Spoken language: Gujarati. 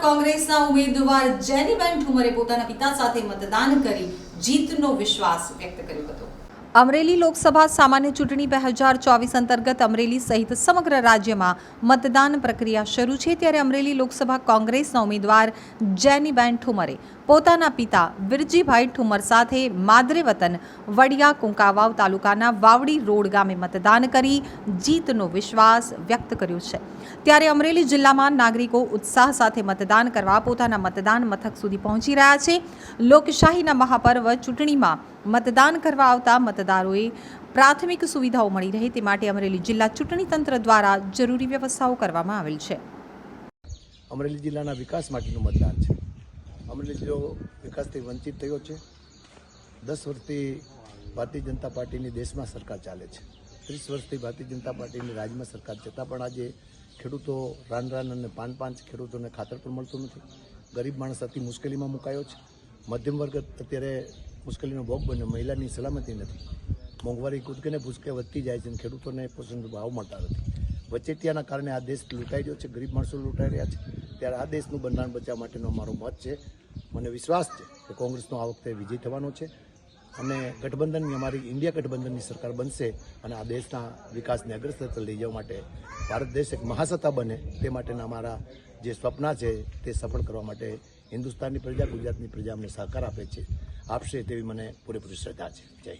કોંગ્રેસના ઉમેદવાર જેનીબેન ઠુમરે પોતાના પિતા સાથે મતદાન કરી જીતનો વિશ્વાસ વ્યક્ત કર્યો હતો. અમરેલી લોકસભા સામાન્ય ચૂંટણી બે હજાર ચોવીસ અંતર્ગત અમરેલી સહિત સમગ્ર રાજ્યમાં મતદાન પ્રક્રિયા શરૂ છે. ત્યારે અમરેલી લોકસભા કોંગ્રેસના ઉમેદવાર જેનીબેન ઠુમરે પોતાના પિતા વિરજીભાઈ ઠુમર સાથે માદરે વતન વડિયા કુંકાવાવ તાલુકાના વાવડી રોડ ગામે મતદાન કરી જીતનો વિશ્વાસ વ્યક્ત કર્યો છે. ત્યારે અમરેલી જિલ્લામાં નાગરિકો ઉત્સાહ સાથે મતદાન કરવા પોતાના મતદાન મથક સુધી પહોંચી રહ્યા છે. લોકશાહીના મહાપર્વ ચૂંટણીમાં મતદાન કરવા આવતા મતદારોએ પ્રાથમિક સુવિધાઓ મળી રહે તે માટે અમરેલી જિલ્લા ચૂંટણી તંત્ર દ્વારા જરૂરી વ્યવસ્થાઓ કરવામાં આવેલ છે. અમરેલી જિલ્લાના વિકાસ માટેનું મતદાન છે. અમરેલી જિલ્લો વિકાસથી વંચિત થયો છે. દસ વર્ષથી ભારતીય જનતા પાર્ટીની દેશમાં સરકાર ચાલે છે. ત્રીસ વર્ષથી ભારતીય જનતા પાર્ટીની રાજ્યમાં સરકાર છતાં પણ આજે ખેડૂતો રાન રાન અને પાન પાંચ ખેડૂતોને ખાતર પણ મળતું નથી. ગરીબ માણસ અતિ મુશ્કેલીમાં મુકાયો છે. મધ્યમ વર્ગ અત્યારે મુશ્કેલીનો ભોગ બન્યો. મહિલાની સલામતી નથી. મોંઘવારી કૂદકેને ભૂસકે વધતી જાય છે અને ખેડૂતોને પોષણ ભાવ મળતા નથી. વચેટિયાના કારણે આ દેશ લૂંટાઈ રહ્યો છે, ગરીબ માણસો લૂંટાઈ રહ્યા છે. ત્યારે આ દેશનું બંધારણ બચાવવા માટેનો અમારો મત છે. મને વિશ્વાસ છે કે કોંગ્રેસનો આ વખતે વિજય થવાનો છે. અને ગઠબંધનની અમારી ઇન્ડિયા ગઠબંધનની સરકાર બનશે અને આ દેશના વિકાસને અગ્રસર લઈ જવા માટે ભારત દેશ એક મહાસત્તા બને તે માટેના અમારા જે સ્વપ્ના છે તે સફળ કરવા માટે હિન્દુસ્તાનની પ્રજા ગુજરાતની પ્રજા અમને સહકાર આપે છે. આપશે તેવી મને પૂરેપૂરી શ્રદ્ધા છે. જય.